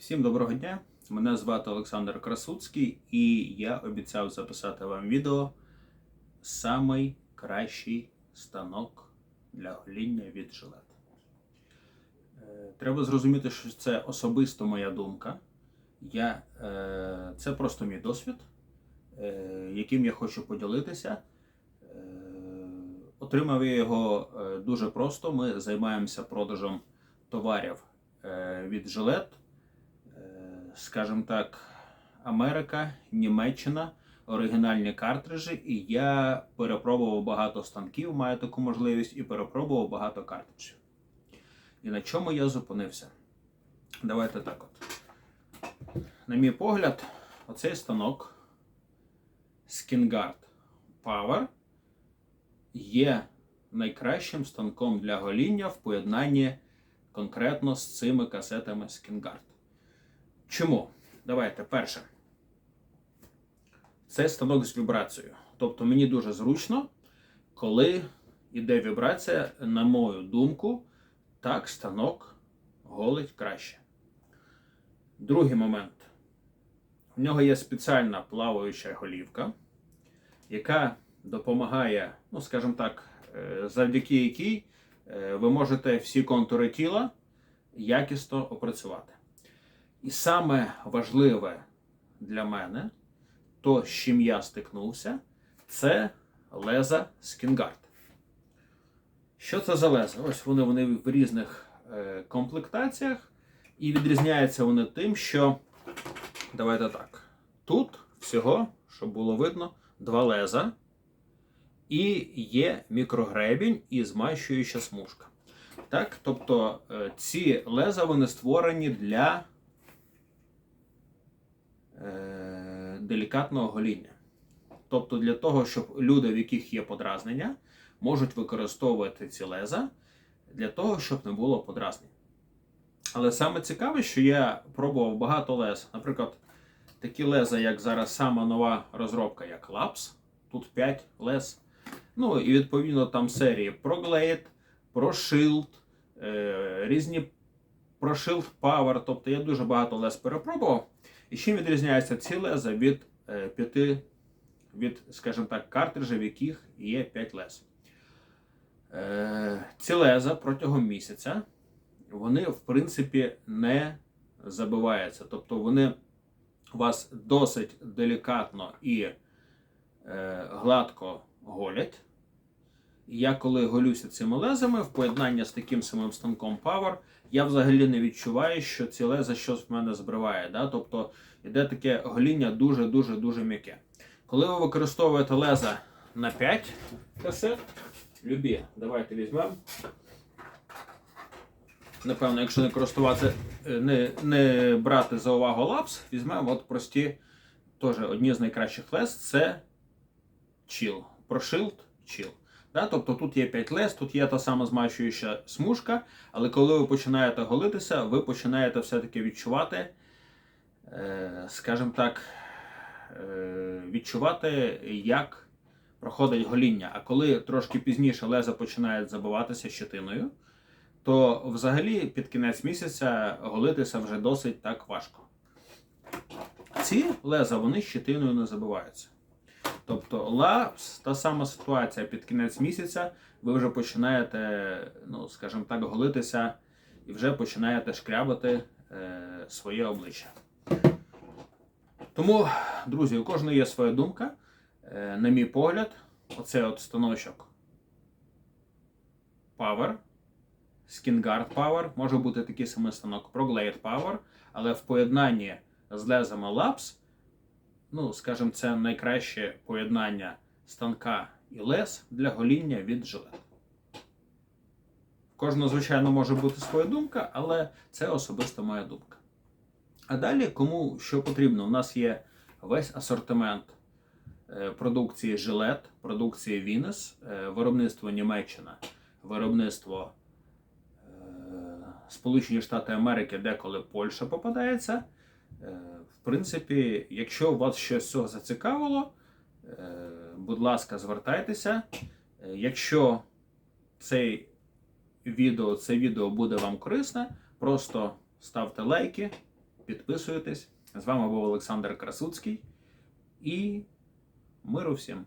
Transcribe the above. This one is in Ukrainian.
Всім доброго дня! Мене звати Олександр Красуцький, і я обіцяв записати вам відео самий кращий станок для гоління від жилет. Е, Треба зрозуміти, що це особисто моя думка. Я, е, це просто мій досвід, е, яким я хочу поділитися. Отримав я його дуже просто. Ми займаємося продажем товарів від жилет. Скажімо так, Америка, Німеччина, оригінальні картриджі, і я перепробував багато станків, маю таку можливість, і перепробував багато картриджів. І на чому я зупинився? Давайте так от. На мій погляд, оцей станок SkinGuard Power є найкращим станком для гоління в поєднанні конкретно з цими касетами SkinGuard. Чому? Давайте перше. Це станок з вібрацією. Тобто мені дуже зручно, коли йде вібрація, на мою думку, так станок голить краще. Другий момент. В нього є спеціальна плаваюча голівка, яка допомагає, ну, скажімо так, е, завдяки якій е, ви можете всі контури тіла якісно опрацювати. І саме важливе для мене, то, з чим я стикнувся, це леза Skingard. Що це за леза? Ось вони, вони в різних е, комплектаціях, і відрізняються вони тим, що давайте так. Тут всього, щоб було видно, два леза, і є мікрогребінь і змащуюча смужка. Так, тобто е, ці леза вони створені для делікатного гоління. Тобто для того, щоб люди, в яких є подразнення, можуть використовувати ці леза для того, щоб не було подразнень. Але саме цікаве, що я пробував багато лез. Наприклад, такі леза, як зараз сама нова розробка, як Labs, тут 5 лез. Ну і відповідно там серії ProGlade, ProShield, е, різні ProShield Power. Тобто я дуже багато лез перепробував. І чим відрізняються ці леза від е, п'яти, від, скажімо так, картриджів, в яких є 5 лез. Е, ці леза протягом місяця вони, в принципі, не забиваються. Тобто вони вас досить делікатно і е, гладко голять. Я коли голюся цими лезами в поєднанні з таким самим станком Power, я взагалі не відчуваю, що ці леза щось в мене збриває. Да? Тобто йде таке гоління дуже-дуже дуже м'яке. Коли ви використовуєте леза на 5 касет, любі, давайте візьмемо. Напевно, якщо не користувати, е, не, не брати за увагу лапс, візьмемо от прості, теж одні з найкращих лез це Chill. ProShield Chill. Да? Тобто тут є 5 лез, тут є та сама змащуюча смужка, але коли ви починаєте голитися, ви починаєте все-таки відчувати, е, скажімо так, е, відчувати, як проходить гоління. А коли трошки пізніше леза починають забиватися щетиною, то взагалі під кінець місяця голитися вже досить так важко. Ці леза вони щетиною не забиваються. Тобто лапс, та сама ситуація під кінець місяця, ви вже починаєте, ну, скажімо так, голитися і вже починаєте шкрябати е, своє обличчя. Тому, друзі, у кожного є своя думка. Е, на мій погляд, оцей от станочок Power, SkinGuard Power, може бути такий самий станок ProGlade Power, але в поєднанні з лезами Labs ну, скажімо, це найкраще поєднання станка і лез для гоління від жилет. Кожного, звичайно, може бути своя думка, але це особисто моя думка. А далі, кому що потрібно, у нас є весь асортимент е, продукції жилет, продукції Вінес, е, виробництво Німеччина, виробництво е, Сполучені Штати Америки, деколи Польща попадається. В принципі, якщо вас щось цього зацікавило, е, будь ласка, звертайтеся. Е, Якщо цей відео, це відео буде вам корисне, просто ставте лайки, підписуйтесь. З вами був Олександр Красуцький і миру всім!